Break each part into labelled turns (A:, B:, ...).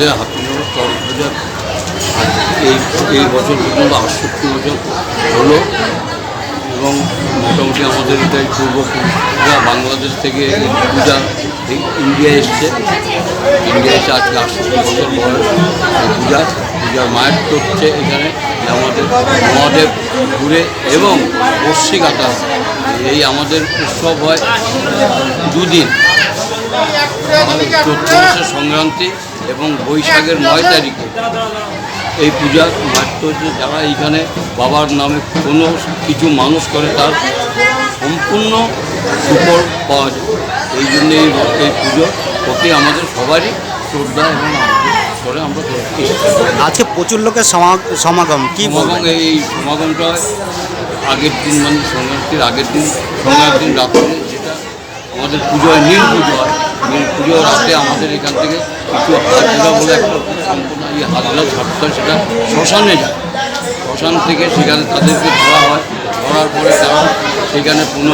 A: আমাদের হাতিনগর চড়ক পূজা এই এই বছর পর্যন্ত আটষট্টি বছর হলো এবং মোটামুটি আমাদের এটাই পূর্ব পূজা বাংলাদেশ থেকে পূজা ইন্ডিয়া এসছে। ইন্ডিয়া এসে আজকে আটষট্টি বছর বয়স। পূজা পূজার মায়ের হচ্ছে এখানে আমাদের মহাদেব ঘুরে এবং বর্ষি কাটা এই আমাদের উৎসব হয় দুদিন। চৈত্র সংক্রান্তি এবং বৈশাখের নয় তারিখে এই পূজার মাহাত্ম যারা এইখানে বাবার নামে কোনো কিছু মানুষ করে তার সম্পূর্ণ সুফল পাওয়া যায়। এই জন্য এই এই পুজো প্রতি আমাদের সবারই শ্রদ্ধা এবং করে আমরা করছি
B: আজকে প্রচুর লোকের সমাগম কি
A: সমাগম এই সমাগমটা আগের দিন মানে সংক্রান্তির আগের দিন সংক্রান্তির দিন রাত্রে যেটা আমাদের পুজো হয় নীল পুজো হয় পুজো রাতে আমাদের এখান থেকে কিছু হাজরা বলে একটা এই হাজরা ছাড়তে হয়, সেটা শ্মশানে যায়। শ্মশান থেকে সেখানে তাদেরকে ধরা হয়। ধরার পরে তারা সেখানে পুনঃ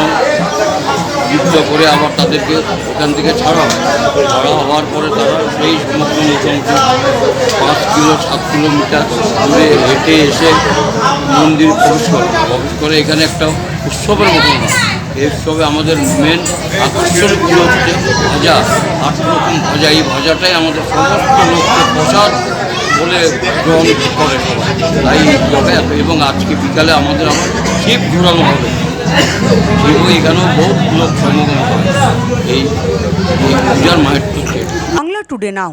A: যুদ্ধ করে আবার তাদেরকে ওখান থেকে ছাড়া হয়। ছাড়া হওয়ার পরে তারা সেই সমস্ত মোটামুটি পাঁচ কিলো, সাত কিলোমিটার দূরে হেঁটে এসে মন্দির প্রবেশ করে। প্রবেশ করে এখানে একটা উৎসবের মতন হয়। এই উৎসবে আমাদের মেন আকর্ষণীয় হচ্ছে ভাজা, আট রকম ভাজা। এই ভাজাটাই আমাদের সমস্ত লোককে প্রসাদ বলে গ্রহণ করে তাই এত এবং আজকে বিকালে আমাদের আবার শিব ঘোরানো হবে। শিব এখানেও বহুত লোক সমাগম হয়। এই পূজার মাহাত্ম হচ্ছে
C: বাংলা টুডে নাও